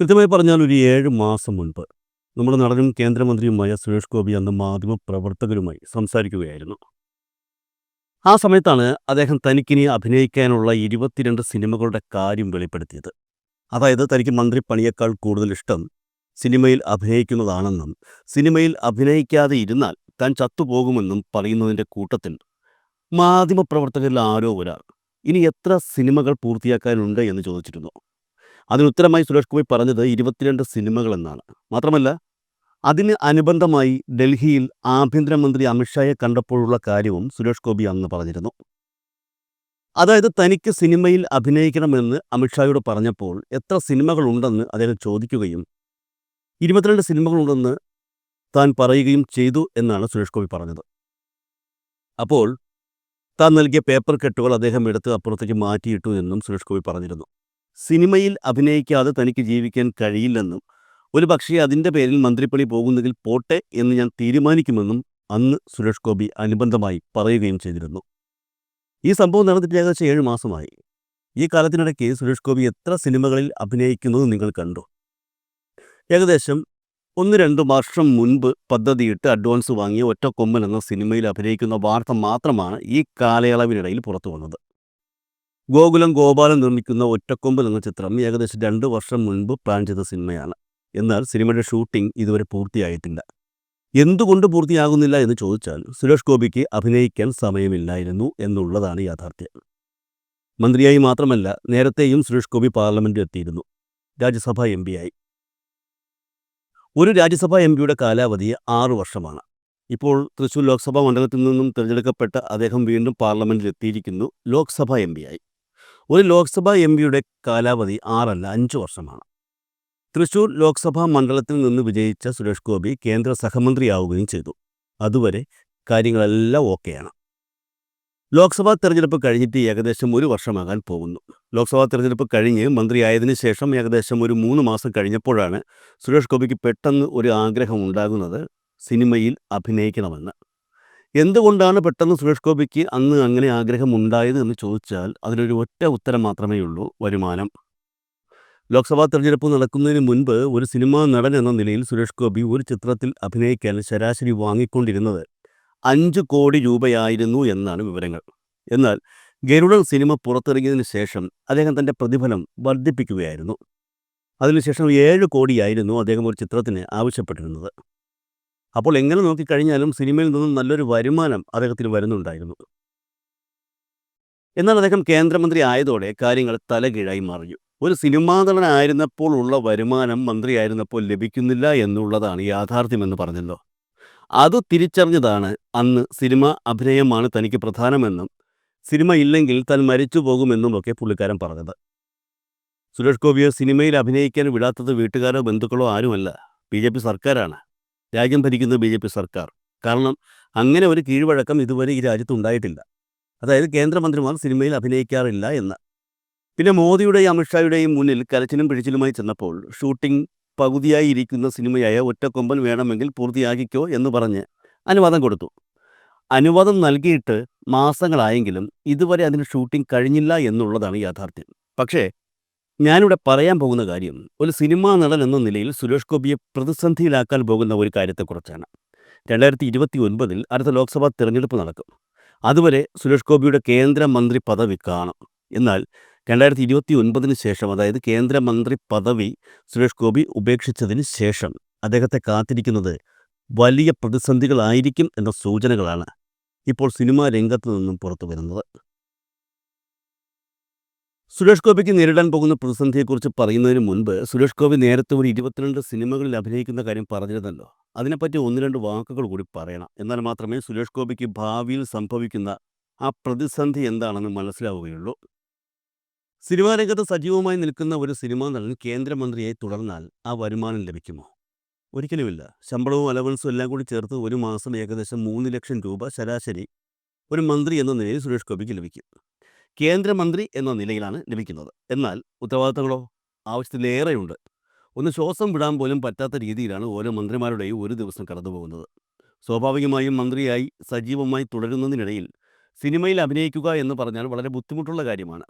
കൃത്യമായി പറഞ്ഞാൽ ഒരു ഏഴ് മാസം മുൻപ് നമ്മുടെ നടനും കേന്ദ്രമന്ത്രിയുമായ സുരേഷ് ഗോപി അന്ന് മാധ്യമ പ്രവർത്തകരുമായി സംസാരിക്കുകയായിരുന്നു. ആ സമയത്താണ് അദ്ദേഹം തനിക്കിനി അഭിനയിക്കാനുള്ള ഇരുപത്തിരണ്ട് സിനിമകളുടെ കാര്യം വെളിപ്പെടുത്തിയത്. അതായത് തനിക്ക് മന്ത്രിപ്പണിയേക്കാൾ കൂടുതൽ ഇഷ്ടം സിനിമയിൽ അഭിനയിക്കുന്നതാണെന്നും സിനിമയിൽ അഭിനയിക്കാതെ ഇരുന്നാൽ താൻ ചത്തുപോകുമെന്നും പറയുന്നതിന്റെ കൂട്ടത്തിൽ മാധ്യമപ്രവർത്തകരിൽ ആരോ ഒരാൾ ഇനി എത്ര സിനിമകൾ പൂർത്തിയാക്കാനുണ്ട് എന്ന് ചോദിച്ചിരുന്നു. അതിന് ഉത്തരമായി സുരേഷ് ഗോപി പറഞ്ഞത് ഇരുപത്തിരണ്ട് സിനിമകൾ എന്നാണ് മാത്രമല്ല അതിന് അനുബന്ധമായി ഡൽഹിയിൽ ആഭ്യന്തരമന്ത്രി അമിത്ഷായെ കണ്ടപ്പോഴുള്ള കാര്യവും സുരേഷ് ഗോപി അന്ന് പറഞ്ഞിരുന്നു. അതായത് തനിക്ക് സിനിമയിൽ അഭിനയിക്കണമെന്ന് അമിത്ഷായോട് പറഞ്ഞപ്പോൾ എത്ര സിനിമകളുണ്ടെന്ന് അദ്ദേഹം ചോദിക്കുകയും ഇരുപത്തിരണ്ട് സിനിമകളുണ്ടെന്ന് താൻ പറയുകയും ചെയ്തു എന്നാണ് സുരേഷ് ഗോപി പറഞ്ഞത്. അപ്പോൾ താൻ നൽകിയ പേപ്പർ കെട്ടുകൾ അദ്ദേഹം എടുത്ത് അപ്പുറത്തേക്ക് മാറ്റിയിട്ടു എന്നും സുരേഷ് ഗോപി പറഞ്ഞിരുന്നു. സിനിമയിൽ അഭിനയിക്കാതെ തനിക്ക് ജീവിക്കാൻ കഴിയില്ലെന്നും ഒരു പക്ഷേ അതിന്റെ പേരിൽ മന്ത്രിപ്പണി പോകുന്നെങ്കിൽ പോട്ടെ എന്ന് ഞാൻ തീരുമാനിക്കുമെന്നും അന്ന് സുരേഷ് ഗോപി അനുബന്ധമായി പറയുകയും ചെയ്തിരുന്നു. ഈ സംഭവം നടന്നിട്ട് ഏകദേശം ഏഴ് മാസമായി. ഈ കാലത്തിനിടയ്ക്ക് സുരേഷ് ഗോപി എത്ര സിനിമകളിൽ അഭിനയിക്കുന്നത് നിങ്ങൾ കണ്ടു? ഏകദേശം ഒന്ന് രണ്ട് വർഷം മുൻപ് പദ്ധതിയിട്ട് അഡ്വാൻസ് വാങ്ങിയ ഒറ്റക്കൊമ്പൻ എന്ന സിനിമയിൽ അഭിനയിക്കുന്ന വാർത്ത മാത്രമാണ് ഈ കാലയളവിനിടയിൽ പുറത്തു വന്നത്. ഗോകുലം ഗോപാലൻ നിർമ്മിക്കുന്ന ഒറ്റക്കൊമ്പൻ എന്ന ചിത്രം ഏകദേശം രണ്ട് വർഷം മുൻപ് പ്ലാൻ ചെയ്ത സിനിമയാണ്. എന്നാൽ സിനിമയുടെ ഷൂട്ടിംഗ് ഇതുവരെ പൂർത്തിയായിട്ടില്ല. എന്തുകൊണ്ട് പൂർത്തിയാകുന്നില്ല എന്ന് ചോദിച്ചാൽ സുരേഷ് ഗോപിക്ക് അഭിനയിക്കാൻ സമയമില്ലായിരുന്നു എന്നുള്ളതാണ് യാഥാർത്ഥ്യം. മന്ത്രിയായി മാത്രമല്ല നേരത്തെയും സുരേഷ് ഗോപി പാർലമെന്റിൽ എത്തിയിരുന്നു. രാജ്യസഭ എം ആയി ഒരു രാജ്യസഭ എം പിയുടെ കാലാവധി ആറു വർഷമാണ്. ഇപ്പോൾ തൃശൂർ ലോക്സഭാ മണ്ഡലത്തിൽ നിന്നും തിരഞ്ഞെടുക്കപ്പെട്ട അദ്ദേഹം വീണ്ടും പാർലമെന്റിൽ എത്തിയിരിക്കുന്നു. ലോക്സഭാ എം ആയി ഒരു ലോക്സഭാ എം പിയുടെ കാലാവധി ആറല്ല അഞ്ച് വർഷമാണ്. തൃശൂർ ലോക്സഭാ മണ്ഡലത്തിൽ നിന്ന് വിജയിച്ച സുരേഷ് ഗോപി കേന്ദ്ര സഹമന്ത്രിയാവുകയും ചെയ്തു. അതുവരെ കാര്യങ്ങളെല്ലാം ഓക്കെയാണ്. ലോക്സഭാ തെരഞ്ഞെടുപ്പ് കഴിഞ്ഞിട്ട് ഏകദേശം ഒരു വർഷമാകാൻ പോകുന്നു. ലോക്സഭാ തെരഞ്ഞെടുപ്പ് കഴിഞ്ഞ് മന്ത്രിയായതിനു ശേഷം ഏകദേശം ഒരു മൂന്ന് മാസം കഴിഞ്ഞപ്പോഴാണ് സുരേഷ് ഗോപിക്ക് പെട്ടെന്ന് ഒരു ആഗ്രഹം ഉണ്ടാകുന്നത് സിനിമയിൽ അഭിനയിക്കണമെന്ന്. എന്തുകൊണ്ടാണ് പെട്ടെന്ന് സുരേഷ് ഗോപിക്ക് അന്ന് അങ്ങനെ ആഗ്രഹം ഉണ്ടായത് എന്ന് ചോദിച്ചാൽ അതിനൊരു ഒറ്റ ഉത്തരം മാത്രമേ ഉള്ളൂ വരുമാനം. ലോക്സഭാ തെരഞ്ഞെടുപ്പ് നടക്കുന്നതിന് മുൻപ് ഒരു സിനിമാ നടൻ എന്ന നിലയിൽ സുരേഷ് ഗോപി ഒരു ചിത്രത്തിൽ അഭിനയിക്കാൻ ശരാശരി വാങ്ങിക്കൊണ്ടിരുന്നത് അഞ്ച് കോടി രൂപയായിരുന്നു എന്നാണ് വിവരങ്ങൾ. എന്നാൽ ഗരുഡൻ സിനിമ പുറത്തിറങ്ങിയതിനു ശേഷം അദ്ദേഹം തന്റെ പ്രതിഫലം വർദ്ധിപ്പിക്കുകയായിരുന്നു. അതിനുശേഷം ഏഴ് കോടിയായിരുന്നു അദ്ദേഹം ഒരു ചിത്രത്തിന് ആവശ്യപ്പെട്ടിരുന്നത്. അപ്പോൾ എങ്ങനെ നോക്കിക്കഴിഞ്ഞാലും സിനിമയിൽ നിന്നും നല്ലൊരു വരുമാനം അദ്ദേഹത്തിന് വരുന്നുണ്ടായിരുന്നു. എന്നാൽ അദ്ദേഹം കേന്ദ്രമന്ത്രി ആയതോടെ കാര്യങ്ങൾ തലകീഴായി മറിഞ്ഞു. ഒരു സിനിമാ നടനായിരുന്നപ്പോൾ ഉള്ള വരുമാനം മന്ത്രിയായിരുന്നപ്പോൾ ലഭിക്കുന്നില്ല എന്നുള്ളതാണ് യാഥാർത്ഥ്യമെന്ന് പറഞ്ഞല്ലോ. അത് തിരിച്ചറിഞ്ഞതാണ് അന്ന് സിനിമ അഭിനയമാണ് തനിക്ക് പ്രധാനമെന്നും സിനിമ ഇല്ലെങ്കിൽ താൻ മരിച്ചു പോകുമെന്നുമൊക്കെ പുള്ളിക്കാരൻ പറഞ്ഞത്. സുരേഷ് ഗോപിയെ സിനിമയിൽ അഭിനയിക്കാൻ വിടാത്തത് വീട്ടുകാരോ ബന്ധുക്കളോ ആരുമല്ല. ബി സർക്കാരാണ്. രാജ്യം ഭരിക്കുന്നത് ബി ജെ പി സർക്കാർ. കാരണം അങ്ങനെ ഒരു കീഴ്വഴക്കം ഇതുവരെ ഈ രാജ്യത്ത് ഉണ്ടായിട്ടില്ല. അതായത് കേന്ദ്രമന്ത്രിമാർ സിനിമയിൽ അഭിനയിക്കാറില്ല എന്ന്. പിന്നെ മോദിയുടെയും അമിത്ഷായുടെയും മുന്നിൽ കരച്ചിലും പിഴിച്ചിലുമായി ചെന്നപ്പോൾ ഷൂട്ടിംഗ് പകുതിയായി ഇരിക്കുന്ന സിനിമയായ ഒറ്റക്കൊമ്പൻ വേണമെങ്കിൽ പൂർത്തിയാക്കിക്കോ എന്ന് പറഞ്ഞ് അനുവാദം കൊടുത്തു. അനുവാദം നൽകിയിട്ട് മാസങ്ങളായെങ്കിലും ഇതുവരെ അതിന് ഷൂട്ടിംഗ് കഴിഞ്ഞില്ല എന്നുള്ളതാണ് യാഥാർത്ഥ്യം. പക്ഷേ ഞാനിവിടെ പറയാൻ പോകുന്ന കാര്യം ഒരു സിനിമാ നടൻ എന്ന നിലയിൽ സുരേഷ് ഗോപിയെ പ്രതിസന്ധിയിലാക്കാൻ പോകുന്ന ഒരു കാര്യത്തെക്കുറിച്ചാണ്. രണ്ടായിരത്തി ഇരുപത്തി ഒൻപതിൽ അടുത്ത ലോക്സഭാ തിരഞ്ഞെടുപ്പ് നടക്കും. അതുവരെ സുരേഷ് ഗോപിയുടെ കേന്ദ്രമന്ത്രി പദവി കാണും. എന്നാൽ രണ്ടായിരത്തി ഇരുപത്തി ഒൻപതിന് ശേഷം അതായത് കേന്ദ്രമന്ത്രി പദവി സുരേഷ് ഗോപി ഉപേക്ഷിച്ചതിന് ശേഷം അദ്ദേഹത്തെ കാത്തിരിക്കുന്നത് വലിയ പ്രതിസന്ധികളായിരിക്കും എന്ന സൂചനകളാണ് ഇപ്പോൾ സിനിമാ രംഗത്ത് നിന്നും പുറത്തു വരുന്നത് സുരേഷ് ഗോപിക്ക് നേരിടാൻ പോകുന്ന പ്രതിസന്ധിയെക്കുറിച്ച് പറയുന്നതിന് മുൻപ് സുരേഷ് ഗോപി നേരത്തെ ഒരു ഇരുപത്തിരണ്ട് സിനിമകളിൽ അഭിനയിക്കുന്ന കാര്യം പറഞ്ഞിരുന്നല്ലോ. അതിനെപ്പറ്റി ഒന്ന് രണ്ട് വാക്കുകൾ കൂടി പറയണം. എന്നാൽ മാത്രമേ സുരേഷ് ഗോപിക്ക് ഭാവിയിൽ സംഭവിക്കുന്ന ആ പ്രതിസന്ധി എന്താണെന്ന് മനസ്സിലാവുകയുള്ളൂ. സിനിമാ രംഗത്ത് സജീവമായി നിൽക്കുന്ന ഒരു സിനിമാ നടൻ കേന്ദ്രമന്ത്രിയായി തുടർന്നാൽ ആ വരുമാനം ലഭിക്കുമോ? ഒരിക്കലുമില്ല. ശമ്പളവും അലവൻസും എല്ലാം കൂടി ചേർത്ത് ഒരു മാസം ഏകദേശം മൂന്ന് ലക്ഷം രൂപ ശരാശരി ഒരു മന്ത്രി എന്ന നിലയിൽ സുരേഷ് ഗോപിക്ക് ലഭിക്കും. കേന്ദ്രമന്ത്രി എന്ന നിലയിലാണ് ലഭിക്കുന്നത്. എന്നാൽ ഉത്തരവാദിത്തങ്ങളോ ആവശ്യത്തിലേറെയുണ്ട് ഒന്ന് ശ്വാസം വിടാൻ പോലും പറ്റാത്ത രീതിയിലാണ് ഓരോ മന്ത്രിമാരുടെയും ഒരു ദിവസം കടന്നുപോകുന്നത് സ്വാഭാവികമായും മന്ത്രിയായി സജീവമായി തുടരുന്നതിനിടയിൽ സിനിമയിൽ അഭിനയിക്കുക എന്ന് പറഞ്ഞാൽ വളരെ ബുദ്ധിമുട്ടുള്ള കാര്യമാണ്.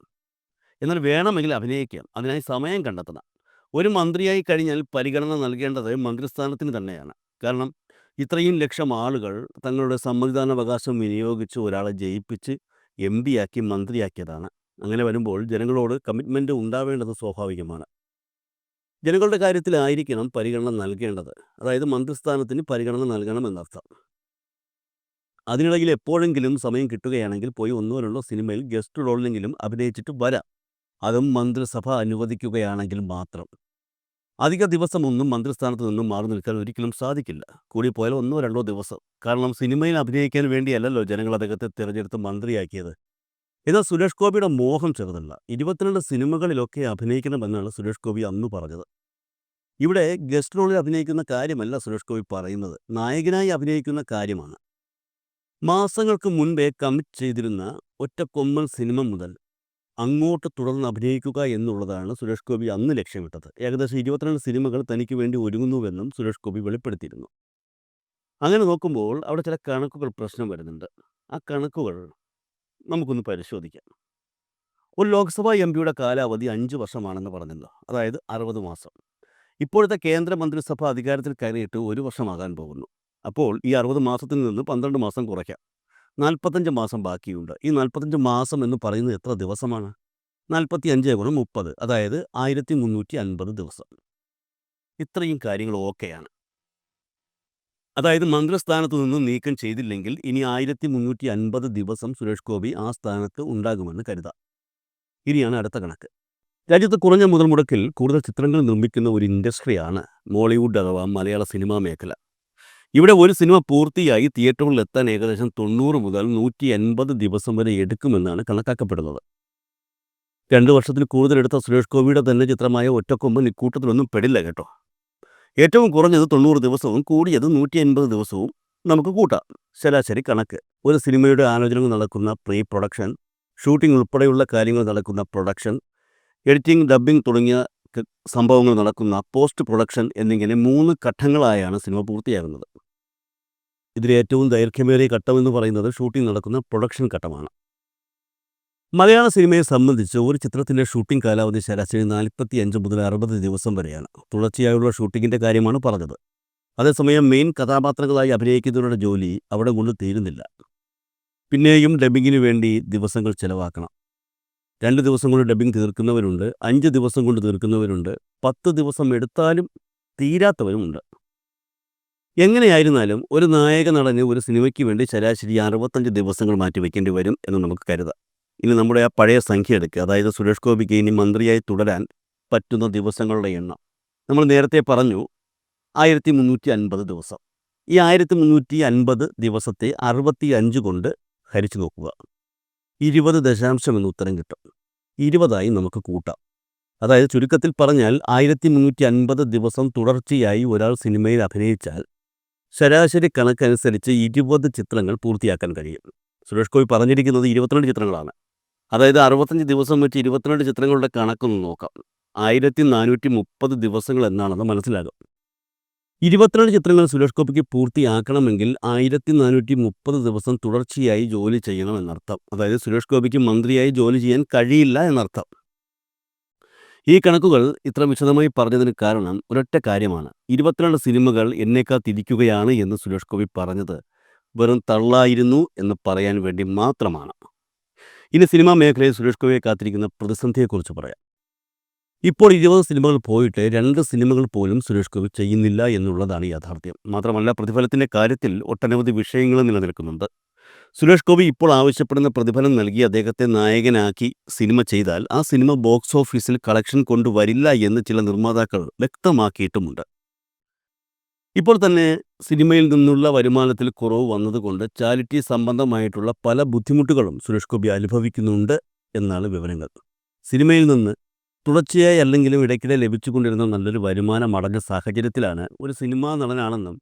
എന്നാൽ വേണമെങ്കിൽ അഭിനയിക്കാം. അതിനായി സമയം കണ്ടെത്തണം. ഒരു മന്ത്രിയായി കഴിഞ്ഞാൽ പരിഗണന നൽകേണ്ടത് മന്ത്രിസ്ഥാനത്തിന് തന്നെയാണ്. കാരണം ഇത്രയും ലക്ഷം ആളുകൾ തങ്ങളുടെ സമ്മതിദാനാവകാശം വിനിയോഗിച്ച് ഒരാളെ ജയിപ്പിച്ച് എം പിയാക്കി മന്ത്രിയാക്കിയതാണ്. അങ്ങനെ വരുമ്പോൾ ജനങ്ങളോട് കമ്മിറ്റ്മെന്റ് ഉണ്ടാവേണ്ടത് സ്വാഭാവികമാണ്. ജനങ്ങളുടെ കാര്യത്തിലായിരിക്കണം പരിഗണന നൽകേണ്ടത്. അതായത് മന്ത്രിസ്ഥാനത്തിന് പരിഗണന നൽകണം എന്നർത്ഥം. അതിനിടയിൽ എപ്പോഴെങ്കിലും സമയം കിട്ടുകയാണെങ്കിൽ പോയി ഒന്നോ രണ്ടോ സിനിമയിൽ ഗസ്റ്റ് റോളിലെങ്കിലും അഭിനയിച്ചിട്ട് വരാം. അതും മന്ത്രിസഭ അനുവദിക്കുകയാണെങ്കിൽ മാത്രം. അധിക ദിവസമൊന്നും മന്ത്രിസ്ഥാനത്ത് നിന്നും മാറി നിൽക്കാൻ ഒരിക്കലും സാധിക്കില്ല. കൂടിപ്പോയാൽ ഒന്നോ രണ്ടോ ദിവസം. കാരണം സിനിമയിൽ അഭിനയിക്കാൻ വേണ്ടിയല്ലല്ലോ ജനങ്ങൾ അദ്ദേഹത്തെ തിരഞ്ഞെടുത്ത് മന്ത്രിയാക്കിയത്. എന്നാൽ സുരേഷ് ഗോപിയുടെ മോഹം ചെറുതല്ല. ഇരുപത്തിരണ്ട് സിനിമകളിലൊക്കെ അഭിനയിക്കണമെന്നാണ് സുരേഷ് ഗോപി അന്ന് പറഞ്ഞത്. ഇവിടെ ഗസ്റ്റ് റോളിൽ അഭിനയിക്കുന്ന കാര്യമല്ല സുരേഷ് ഗോപി പറയുന്നത്. നായകനായി അഭിനയിക്കുന്ന കാര്യമാണ്. മാസങ്ങൾക്ക് മുൻപേ കമ്മിറ്റ് ചെയ്തിരുന്ന ഒറ്റക്കൊമ്മൽ സിനിമ മുതൽ അങ്ങോട്ട് തുടർന്ന് അഭിനയിക്കുക എന്നുള്ളതാണ് സുരേഷ് ഗോപി അന്ന് ലക്ഷ്യമിട്ടത്. ഏകദേശം ഇരുപത്തിരണ്ട് സിനിമകൾ തനിക്ക് വേണ്ടി ഒരുങ്ങുന്നുവെന്നും സുരേഷ് ഗോപി വെളിപ്പെടുത്തിയിരുന്നു. അങ്ങനെ നോക്കുമ്പോൾ അവിടെ ചില കണക്കുകൾ പ്രശ്നം വരുന്നുണ്ട്. ആ കണക്കുകൾ നമുക്കൊന്ന് പരിശോധിക്കാം. ഒരു ലോക്സഭാ എം പിയുടെ കാലാവധി അഞ്ച് വർഷമാണെന്ന് പറഞ്ഞല്ലോ. അതായത് അറുപത് മാസം. ഇപ്പോഴത്തെ കേന്ദ്ര മന്ത്രിസഭ അധികാരത്തിൽ കയറിയിട്ട് ഒരു വർഷമാകാൻ പോകുന്നു. അപ്പോൾ ഈ അറുപത് മാസത്തിൽ നിന്ന് പന്ത്രണ്ട് മാസം കുറയ്ക്കാം. നാൽപ്പത്തഞ്ച് മാസം ബാക്കിയുണ്ട്. ഈ നാൽപ്പത്തഞ്ച് മാസം എന്ന് പറയുന്നത് എത്ര ദിവസമാണ്? നാൽപ്പത്തി അഞ്ച് ഗുണം മുപ്പത് അതായത് ആയിരത്തി മുന്നൂറ്റി അൻപത് ദിവസം. ഇത്രയും കാര്യങ്ങൾ ഓക്കെയാണ്. അതായത് മന്ത്രിസ്ഥാനത്ത് നിന്ന് നീക്കം ചെയ്തില്ലെങ്കിൽ ഇനി ആയിരത്തി മുന്നൂറ്റി അൻപത് ദിവസം സുരേഷ് ഗോപി ആ സ്ഥാനത്ത് ഉണ്ടാകുമെന്ന് കരുതാം. ഇനിയാണ് അടുത്ത കണക്ക്. രാജ്യത്ത് കുറഞ്ഞ മുതൽ മുടക്കിൽ കൂടുതൽ ചിത്രങ്ങൾ നിർമ്മിക്കുന്ന ഒരു ഇൻഡസ്ട്രിയാണ് മോളിവുഡ് അഥവാ മലയാള സിനിമാ മേഖല. ഇവിടെ ഒരു സിനിമ പൂർത്തിയായി തിയേറ്ററുകളിൽ എത്താൻ ഏകദേശം തൊണ്ണൂറ് മുതൽ നൂറ്റി എൺപത് ദിവസം വരെ എടുക്കുമെന്നാണ് കണക്കാക്കപ്പെടുന്നത്. രണ്ട് വർഷത്തിൽ കൂടുതൽ എടുത്ത സുരേഷ് ഗോപിയുടെ തന്നെ ചിത്രമായ ഒറ്റക്കൊമ്പൻ ഇക്കൂട്ടത്തിലൊന്നും പെടില്ല കേട്ടോ. ഏറ്റവും കുറഞ്ഞത് തൊണ്ണൂറ് ദിവസവും കൂടിയത് നൂറ്റി എൺപത് ദിവസവും നമുക്ക് കൂട്ടാം. ശരാശരി കണക്ക്. ഒരു സിനിമയുടെ ആലോചനകൾ നടക്കുന്ന പ്രീ പ്രൊഡക്ഷൻ ഷൂട്ടിംഗ് ഉൾപ്പെടെയുള്ള കാര്യങ്ങൾ നടക്കുന്ന പ്രൊഡക്ഷൻ എഡിറ്റിംഗ് ഡബ്ബിംഗ് തുടങ്ങിയ സംഭവങ്ങൾ നടക്കുന്ന പോസ്റ്റ് പ്രൊഡക്ഷൻ എന്നിങ്ങനെ മൂന്ന് ഘട്ടങ്ങളായാണ് സിനിമ പൂർത്തിയാകുന്നത്. ഇതിൽ ഏറ്റവും ദൈർഘ്യമേറിയ ഘട്ടമെന്ന് പറയുന്നത് ഷൂട്ടിംഗ് നടക്കുന്ന പ്രൊഡക്ഷൻ ഘട്ടമാണ്. മലയാള സിനിമയെ സംബന്ധിച്ച് ഒരു ചിത്രത്തിന്റെ ഷൂട്ടിംഗ് കാലാവധി ശരാശരി നാൽപ്പത്തി അഞ്ച് മുതൽ അറുപത് ദിവസം വരെയാണ്. തുടർച്ചയായുള്ള ഷൂട്ടിങ്ങിന്റെ കാര്യമാണ് പറഞ്ഞത്. അതേസമയം മെയിൻ കഥാപാത്രങ്ങളായി അഭിനയിക്കുന്നവരുടെ ജോലി അവിടെ കൊണ്ട് തീരുന്നില്ല. പിന്നെയും ഡബിങ്ങിന് വേണ്ടി ദിവസങ്ങൾ ചിലവാക്കണം. രണ്ട് ദിവസം കൊണ്ട് ഡബിങ് തീർക്കുന്നവരുണ്ട് അഞ്ച് ദിവസം കൊണ്ട് തീർക്കുന്നവരുണ്ട് പത്ത് ദിവസം എടുത്താലും തീരാത്തവരുമുണ്ട്. എങ്ങനെയായിരുന്നാലും ഒരു നായക നടന് ഒരു സിനിമയ്ക്ക് വേണ്ടി ശരാശരി അറുപത്തഞ്ച് ദിവസങ്ങൾ മാറ്റി വെക്കേണ്ടി വരും എന്ന് നമുക്ക് കരുതാം. ഇനി നമ്മുടെ ആ പഴയ സംഖ്യ എടുക്കുക അതായത് സുരേഷ് ഗോപിക്ക് ഇനി മന്ത്രിയായി തുടരാൻ പറ്റുന്ന ദിവസങ്ങളുടെ എണ്ണം. നമ്മൾ നേരത്തെ പറഞ്ഞു ആയിരത്തി മുന്നൂറ്റി അൻപത് ദിവസം. ഈ ആയിരത്തി മുന്നൂറ്റി അൻപത് ദിവസത്തെ അറുപത്തി അഞ്ച് കൊണ്ട് ഹരിച്ചു നോക്കുക. ഇരുപത് ദശാംശം എന്ന് ഉത്തരം കിട്ടും. ഇരുപതായി നമുക്ക് കൂട്ടാം. അതായത് ചുരുക്കത്തിൽ പറഞ്ഞാൽ ആയിരത്തി മുന്നൂറ്റി അൻപത് ദിവസം തുടർച്ചയായി ഒരാൾ സിനിമയിൽ അഭിനയിച്ചാൽ ശരാശരി കണക്കനുസരിച്ച് ഇരുപത് ചിത്രങ്ങൾ പൂർത്തിയാക്കാൻ കഴിയും. സുരേഷ് ഗോപി പറഞ്ഞിരിക്കുന്നത് ഇരുപത്തിരണ്ട് ചിത്രങ്ങളാണ്. അതായത് അറുപത്തഞ്ച് ദിവസം വെച്ച് ഇരുപത്തിരണ്ട് ചിത്രങ്ങളുടെ കണക്കൊന്ന് നോക്കാം. ആയിരത്തി നാനൂറ്റി മുപ്പത് ദിവസങ്ങൾ എന്നാണെന്ന് മനസ്സിലാകും. ഇരുപത്തിരണ്ട് ചിത്രങ്ങൾ സുരേഷ് ഗോപിക്ക് പൂർത്തിയാക്കണമെങ്കിൽ ആയിരത്തി നാനൂറ്റി മുപ്പത് ദിവസം തുടർച്ചയായി ജോലി ചെയ്യണം എന്നർത്ഥം. അതായത് സുരേഷ് ഗോപിക്ക് മന്ത്രിയായി ജോലി ചെയ്യാൻ കഴിയില്ല എന്നർത്ഥം. ഈ കണക്കുകൾ ഇത്ര വിശദമായി പറഞ്ഞതിന് കാരണം ഒരൊറ്റ കാര്യമാണ്. ഇരുപത്തിരണ്ട് സിനിമകൾ എന്നേക്കാൾ തിരിക്കുകയാണ് എന്ന് സുരേഷ് ഗോപി പറഞ്ഞത് വെറും തള്ളായിരുന്നു എന്ന് പറയാൻ വേണ്ടി മാത്രമാണ്. ഇനി സിനിമാ മേഖലയിൽ സുരേഷ് ഗോപിയെ കാത്തിരിക്കുന്ന പ്രതിസന്ധിയെക്കുറിച്ച് പറയാം. ഇപ്പോൾ ഇരുപത് സിനിമകൾ പോയിട്ട് രണ്ട് സിനിമകൾ പോലും സുരേഷ് ഗോപി ചെയ്യുന്നില്ല എന്നുള്ളതാണ് യാഥാർത്ഥ്യം. മാത്രമല്ല പ്രതിഫലത്തിന്റെ കാര്യത്തിൽ ഒട്ടനവധി വിഷയങ്ങൾ നിലനിൽക്കുന്നുണ്ട്. സുരേഷ് ഗോപി ഇപ്പോൾ ആവശ്യപ്പെടുന്ന പ്രതിഫലം നൽകി അദ്ദേഹത്തെ നായകനാക്കി സിനിമ ചെയ്താൽ ആ സിനിമ ബോക്സ് ഓഫീസിൽ കളക്ഷൻ കൊണ്ടുവരില്ല എന്ന് ചില നിർമ്മാതാക്കൾ വ്യക്തമാക്കിയിട്ടുമുണ്ട്. ഇപ്പോൾ തന്നെ സിനിമയിൽ നിന്നുള്ള വരുമാനത്തിൽ കുറവ് വന്നതുകൊണ്ട് ചാരിറ്റി സംബന്ധമായിട്ടുള്ള പല ബുദ്ധിമുട്ടുകളും സുരേഷ് ഗോപി അനുഭവിക്കുന്നുണ്ട് എന്നാണ് വിവരങ്ങൾ. സിനിമയിൽ നിന്ന് തുടർച്ചയായി അല്ലെങ്കിലും ഇടയ്ക്കിടെ ലഭിച്ചുകൊണ്ടിരുന്ന നല്ലൊരു വരുമാനം അടഞ്ഞ സാഹചര്യത്തിലാണ് ഒരു സിനിമാ നടനാണെന്നും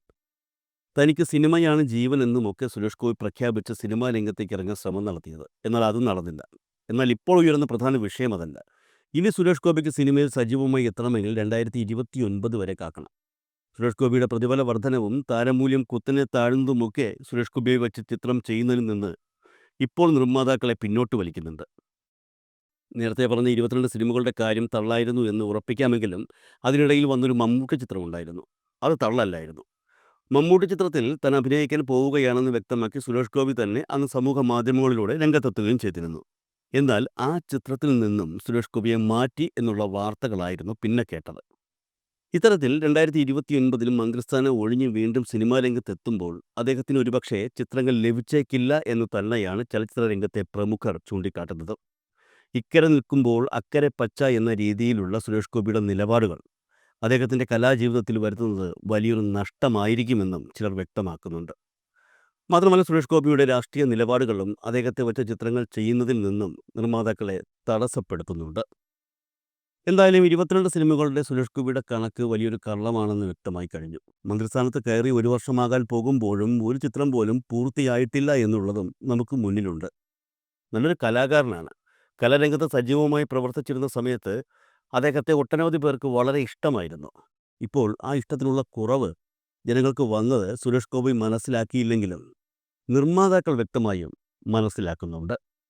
തനിക്ക് സിനിമയാണ് ജീവൻ എന്നുമൊക്കെ സുരേഷ് ഗോപി പ്രഖ്യാപിച്ച് സിനിമാ രംഗത്തേക്ക് ഇറങ്ങാൻ ശ്രമം നടത്തിയത്. എന്നാൽ അതും നടന്നില്ല. എന്നാൽ ഇപ്പോൾ ഉയരുന്ന പ്രധാന വിഷയം അതല്ല. ഇനി സുരേഷ് ഗോപിക്ക് സിനിമയിൽ സജീവമായി എത്തണമെങ്കിൽ രണ്ടായിരത്തി ഇരുപത്തി ഒൻപത് വരെ കാക്കണം. സുരേഷ് ഗോപിയുടെ പ്രതിഫല വർധനവും താരമൂല്യം കുത്തനെ താഴ്ന്നതുമൊക്കെ സുരേഷ് ഗോപിയെ വെച്ച് ചിത്രം ചെയ്യുന്നതിൽ നിന്ന് ഇപ്പോൾ നിർമ്മാതാക്കളെ പിന്നോട്ട് വലിക്കുന്നുണ്ട്. നേരത്തെ പറഞ്ഞ ഇരുപത്തിരണ്ട് സിനിമകളുടെ കാര്യം തള്ളായിരുന്നു എന്ന് ഉറപ്പിക്കാമെങ്കിലും അതിനിടയിൽ വന്നൊരു മമ്മൂട്ടി ചിത്രമുണ്ടായിരുന്നു അത് തള്ളല്ലായിരുന്നു. മമ്മൂട്ടി ചിത്രത്തിൽ താൻ അഭിനയിക്കാൻ പോവുകയാണെന്ന് വ്യക്തമാക്കി സുരേഷ് ഗോപി തന്നെ അന്ന് സമൂഹ മാധ്യമങ്ങളിലൂടെ രംഗത്തെത്തുകയും ചെയ്തിരുന്നു. എന്നാൽ ആ ചിത്രത്തിൽ നിന്നും സുരേഷ് ഗോപിയെ മാറ്റി എന്നുള്ള വാർത്തകളായിരുന്നു പിന്നെ കേട്ടത്. ഇത്തരത്തിൽ രണ്ടായിരത്തി ഇരുപത്തിയൊൻപതിൽ മന്ത്രിസ്ഥാനം ഒഴിഞ്ഞ് വീണ്ടും സിനിമാ രംഗത്തെത്തുമ്പോൾ അദ്ദേഹത്തിന് ഒരുപക്ഷെ ചിത്രങ്ങൾ ലഭിച്ചേക്കില്ല എന്ന് തന്നെയാണ് ചലച്ചിത്ര രംഗത്തെ പ്രമുഖർ ചൂണ്ടിക്കാട്ടുന്നത്. ഇക്കരെ നിൽക്കുമ്പോൾ അക്കരെ പച്ച എന്ന രീതിയിലുള്ള സുരേഷ് ഗോപിയുടെ നിലപാടുകൾ അദ്ദേഹത്തിന്റെ കലാജീവിതത്തിൽ വരുത്തുന്നത് വലിയൊരു നഷ്ടമായിരിക്കുമെന്നും ചിലർ വ്യക്തമാക്കുന്നുണ്ട്. മാത്രമല്ല സുരേഷ് ഗോപിയുടെ രാഷ്ട്രീയ നിലപാടുകളും അദ്ദേഹത്തെ വെച്ച ചിത്രങ്ങൾ ചെയ്യുന്നതിൽ നിന്നും നിർമ്മാതാക്കളെ തടസ്സപ്പെടുത്തുന്നുണ്ട്. എന്തായാലും ഇരുപത്തിരണ്ട് സിനിമകളുടെ സുരേഷ് ഗോപിയുടെ കണക്ക് വലിയൊരു കള്ളമാണെന്ന് വ്യക്തമായി കഴിഞ്ഞു. മന്ത്രിസ്ഥാനത്ത് കയറി ഒരു വർഷമാകാൻ പോകുമ്പോഴും ഒരു ചിത്രം പോലും പൂർത്തിയായിട്ടില്ല എന്നുള്ളതും നമുക്ക് മുന്നിലുണ്ട്. നല്ലൊരു കലാകാരനാണ്. കലാരംഗത്ത് സജീവമായി പ്രവർത്തിച്ചിരുന്ന സമയത്ത് അദ്ദേഹത്തെ ഒട്ടനവധി പേർക്ക് വളരെ ഇഷ്ടമായിരുന്നു. ഇപ്പോൾ ആ ഇഷ്ടത്തിനുള്ള കുറവ് ജനങ്ങൾക്ക് വന്നത് സുരേഷ് ഗോപി മനസ്സിലാക്കിയില്ലെങ്കിലും നിർമ്മാതാക്കൾ വ്യക്തമായും മനസ്സിലാക്കുന്നുണ്ട്.